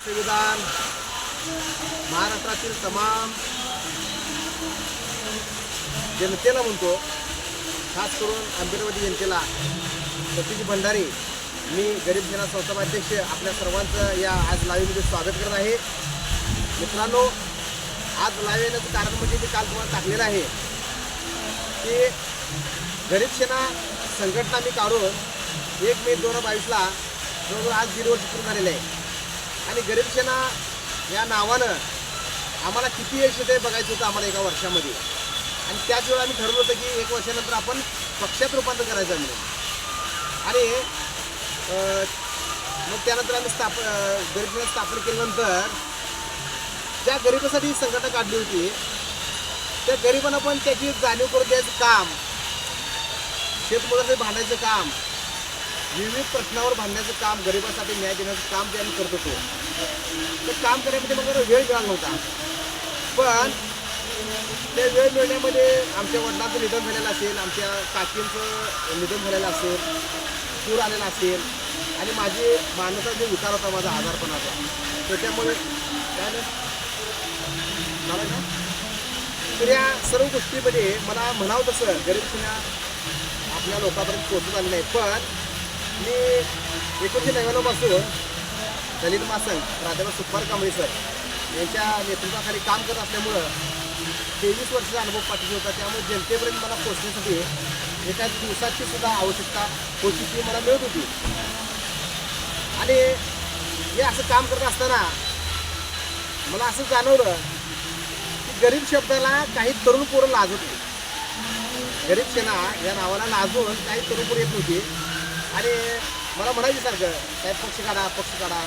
संविधान महाराष्ट्रातील तमाम जनतेला म्हणतो खास करून आंबेडवादी जनतेला. सतीश भंडारी मी गरीब सेना संस्थापक अध्यक्ष आपल्या सर्वांचं या आज लाईव्हमध्ये स्वागत करत आहे. मित्रांनो आज लाईव्ह येण्याचं कारण म्हणजे मी काल तुम्हाला टाकलेलं आहे की गरीब सेना संघटना मी काढून एक मे दोन हजार बावीसला जवळजवळ आज दीड वर्ष सुरू झालेलं आहे. आणि गरीब सेना या नावानं आम्हाला किती यश येते बघायचं होतं आम्हाला एका वर्षामध्ये. आणि त्याच वेळा आम्ही ठरवलं होतं की एक वर्षानंतर आपण पक्षात रूपांतर करायचं आहे म्हणून. आणि मग त्यानंतर आम्ही स्थाप अं, गरीब सेना स्थापन केल्यानंतर ज्या गरिबासाठी ही संघटना काढली होती त्या गरिबांना पण त्याची जाणीव करून द्यायचं काम शेतमुलासाठी भांडायचं काम विविध प्रश्नावर भांडण्याचं काम गरिबांसाठी न्याय देण्याचं काम ते आम्ही करत होतो ते काम करण्यामध्ये मग वेळ मिळाला नव्हता. पण ते वेळ मिळण्यामध्ये आमच्या वडिलांचं निधन झालेलं असेल आमच्या काकींचं निधन झालेलं असेल पूर आलेला असेल आणि माझी मानसा जो विकार होता माझा आजारपणाचा त्याच्यामुळे काय नाही झालं का? तर या सर्व गोष्टीमध्ये मला म्हणावं तसं गरीब सिन्हा आपल्या लोकांपर्यंत पोहोचत आले नाही पण मी एकोणीसशे नव्याण्णवपासून दलित मासन प्राध्यापक सुपार कांबळे सर यांच्या नेतृत्वाखाली काम करत असल्यामुळं तेवीस वर्षाचा अनुभव पाठीशी होता. त्यामुळे जनतेपर्यंत मला पोचण्यासाठी एका दिवसाची सुद्धा आवश्यकता होती ती मला मिळत होती. आणि हे असं काम करत असताना मला असं जाणवलं की गरीब शब्दाला काही तरुण पोरं लाजत होते. गरीब सेना या नावाला लाजून काही तरुण पोरं येत होती आणि मला म्हणायचं सारखं साहेब पक्ष काढा पक्ष काढा.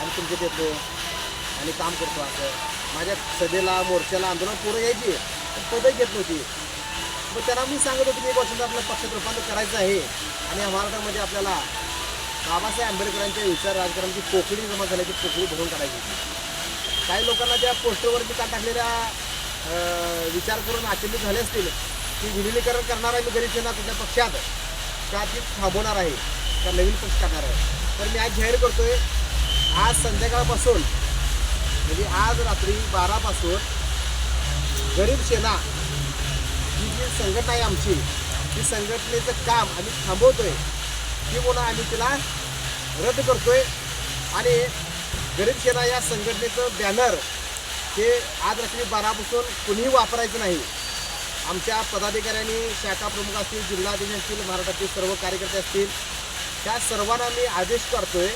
आणि तुमच्यात येतो आणि काम करतो असं. माझ्या सभेला मोर्चाला आंदोलन पोरं यायची. पण पदं घेत नव्हती. मग त्यांना मी सांगत होतो की एक वर्षाचं आपलं पक्षात रूपांतर करायचं आहे. आणि महाराष्ट्रामध्ये आपल्याला बाबासाहेब आंबेडकरांच्या विचार राजकारणाची पोकळी जमा झाल्याची पोकळी भरून काढायची होती. काही लोकांना त्या पोस्टरवरती का टाकलेल्या विचार करून आचंबित झाले असतील की विलिनीकरण करणार आहे मी गरीब सेना तुझ्या पक्षात. का ती थांबवणार आहे? का नवीन पक्ष आहे. तर मी आज जाहीर करतोय आज संध्याकाळपासून म्हणजे आज रात्री बारापासून गरीब सेना ही जी संघटना आहे आमची ती संघटनेचं काम आम्ही थांबवतोय ती म्हणून आम्ही तिला रद्द करतोय. आणि गरीब सेना या संघटनेचं बॅनर हे आज रात्री बारापासून कुणीही वापरायचं नाही. आमच्या पदाधिकाऱ्यांनी शाखा प्रमुख असतील जिल्हाधिकारी असतील महाराष्ट्रातील सर्व कार्यकर्ते असतील त्या सर्वांना मी आदेश करतोय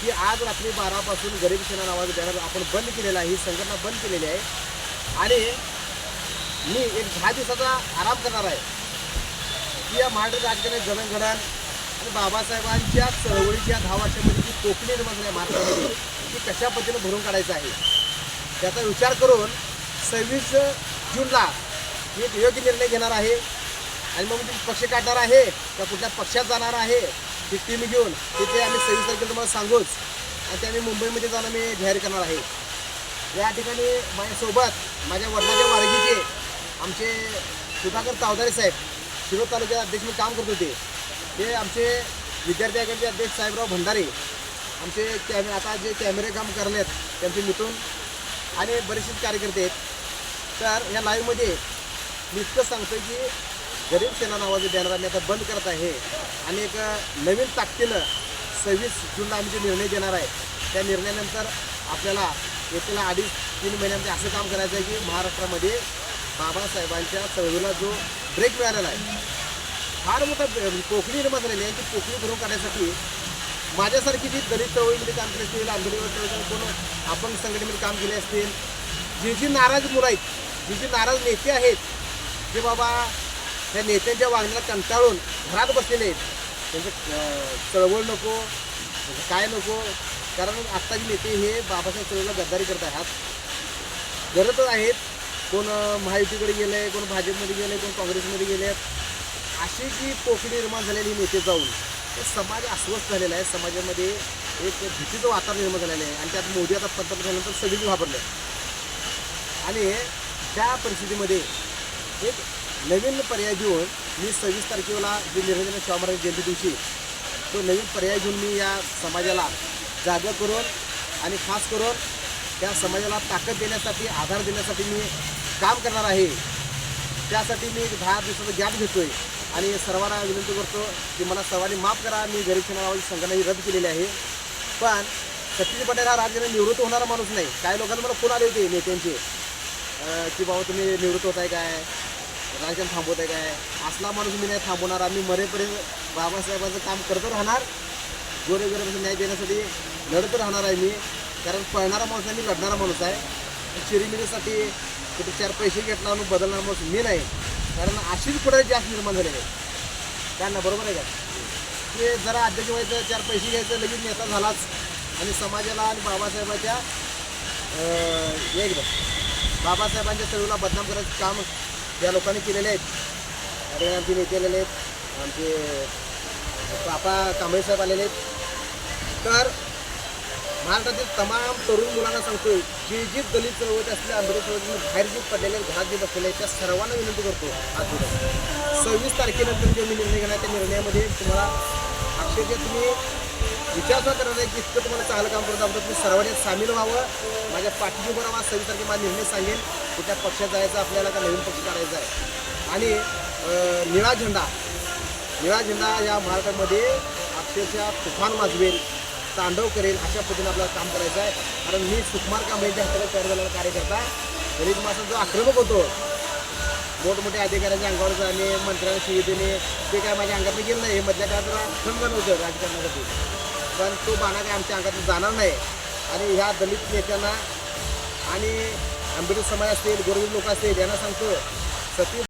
की आज रात्री बारापासून गरीब सेना नावाचं बॅनर आपण बंद केलेलं आहे ही संघटना बंद केलेली आहे. आणि मी एक दहा दिवसाचा आराम करणार आहे की या महाराष्ट्र राज्याने जनगणन आणि बाबासाहेबांच्या चळवळीच्या दहा वर्षामध्ये जी कोकणी निर्माण झाली आहे महाराष्ट्रामध्ये ती कशा पद्धतीने भरून काढायचं आहे? त्याचा विचार करून सव्वीस जूनला मी एक योग्य निर्णय घेणार आहे. आणि मग मी पक्ष काढणार आहे का कुठल्या पक्षात जाणार आहे ती टीम घेऊन तिथे आम्ही सव्वीस तारखेला तुम्हाला सांगूच. आणि ते आम्ही मुंबईमध्ये जाऊन आम्ही जाहीर करणार आहे. या ठिकाणी माझ्यासोबत माझ्या वडिलाच्या वारगीचे आमचे सुधाकर तावदारे साहेब शिरोळ तालुक्यात अध्यक्ष मी काम करत होते. ते आमचे विद्यार्थी आघाडीचे अध्यक्ष साहेबराव भंडारे आमचे कॅमे आता जे कॅमेरे काम करण्यात त्यांचे मिथून आणि बरेचसे कार्यकर्ते आहेत. तर या लाईव्हमध्ये मी इतकंच सांगतो की गरीब सेना नावाचं बॅनर आम्ही आता बंद करत आहे. आणि एक नवीन ताकदीनं सव्वीस जूनला आम्ही जे निर्णय देणार आहे त्या निर्णयानंतर आपल्याला येथील अडीच तीन महिन्यामध्ये असं काम करायचं आहे की महाराष्ट्रामध्ये बाबासाहेबांच्या चळवळीला जो ब्रेक मिळालेला आहे फार मोठा पोकळी निर्माण झालेली आहे. ती पोकळी भरून काढण्यासाठी माझ्यासारखी जी दलित चळवळीमध्ये काम केले असतील आंबेडकर चळवळीमध्ये कोण अपंग संघटनेमध्ये काम केले असतील जी जी नाराज मुलं आहेत जी जी नाराज नेते आहेत जे बाबा त्या नेत्यांच्या वागण्याला कंटाळून घरात बसलेले आहेत त्यांचं चळवळ नको काय नको कारण आत्ताचे नेते हे बाबासाहेब चळवळीला गद्दारी करत आहेत. करतच आहेत कोण महायुतीकडे गेलं आहे कोण भाजपमध्ये गेलं आहे कोण काँग्रेसमध्ये गेले आहेत अशी जी पोकळी निर्माण झालेली नेते जाऊन ते समाज अस्वस्थ झालेला आहे. समाजामध्ये एक भीतीचं वातावरण निर्माण झालेलं आहे. आणि त्यात मोदी आता पंतप्रधान झाल्यानंतर सगळीच घाबरले. आणि त्या परिस्थितीमध्ये एक नवीन पर्याय घेऊन मी सव्वीस तारखेला जे निरंजन दिला शाहू महाराज जयंती दिवशी तो नवीन पर्याय घेऊन मी या समाजाला जागा करून आणि खास करून त्या समाजाला ताकद देण्यासाठी आधार देण्यासाठी मी काम करणार आहे. त्यासाठी मी दहा दिवसाचा गॅप घेतोय आणि सर्वांना विनंती करतो की मला सर्वांनी माफ करा मी गरीब सेना संघटना ही रद्द केलेली आहे. पण सतीश पटेल हा राज्याने निवृत्त होणारा माणूस नाही. काही लोकांना मला फोन आले होते नेत्यांचे? की बाबा तुम्ही निवृत्त होत आहे काय? राजन थांबवत आहे काय? असला माणूस मी नाही थांबवणार. आम्ही मरेपर्यंत बाबासाहेबांचं काम करत राहणार. गोरे न्याय देण्यासाठी लढत राहणार आहे मी. कारण पळणारा माणूस आहे मी लढणारा माणूस आहे. चिरीमिरीसाठी कुठे चार पैसे घेतला म्हणून बदलणारा माणूस मी नाही. कारण अशीच पुढे जास्त निर्माण झालेले आहे. काय बरोबर आहे का? ते जरा अध्यक्ष व्हायचं चार पैसे घ्यायचं लगेच नेता झालाच. आणि समाजाला आणि बाबासाहेबाच्या हे एकदम. बाबासाहेबांच्या चळवळीला बदनाम करायचं काम या लोकांनी केलेले आहेत अरे आमचे नेते आलेले आहेत आमचे पापा कांबळे साहेब आलेले आहेत. तर महाराष्ट्रातील तमाम तरुण मुलांना सांगतोय जे जे दलित चळवळीत असलेल्या आंबेडकर चळवळीतून बाहेर जे पडलेले आहेत, घरात जे बसलेले आहेत त्या सर्वांना विनंती करतो आज सव्वीस तारखेनंतर जो मी निर्णय घेणार त्या निर्णयामध्ये तुम्हाला अक्षरशः तुम्ही विचार सुद्धा करणार नाही की इतकं तुम्हाला चांगलं काम करत आहोत तुम्ही सर्वांनी सामील व्हावं. माझ्या पाठीशी उभं राहा सव्वीस तारखे माझा निर्णय सांगेन कुठल्या पक्षात जायचं आपल्याला का नवीन पक्ष करायचा आहे. आणि निळा झेंडा. निळा झेंडा या महाराष्ट्रामध्ये अक्षरशः तुफान वाजवेल तांडव करेल अशा पद्धतीने आपल्याला काम करायचं आहे. कारण मी सुकुमार कांबळेच्या हाताला तयार झालेला कार्यकर्ता गरीब माणसा जो आक्रमक होतो मोठमोठ्या अधिकाऱ्यांच्या अंगावर जाणे मंत्र्यांना शिवी देणे ते काय माझ्या अंगात गेलं नाही हे मधल्या काळात जरा खणखण होतं राजकारणासाठी. पण तो बाणा काही आमच्या अंगात जाणार नाही. आणि ह्या दलित नेत्यांना आणि आंबेडकर समाज असतील गोरगरीब लोक असतील यांना सांगतो सती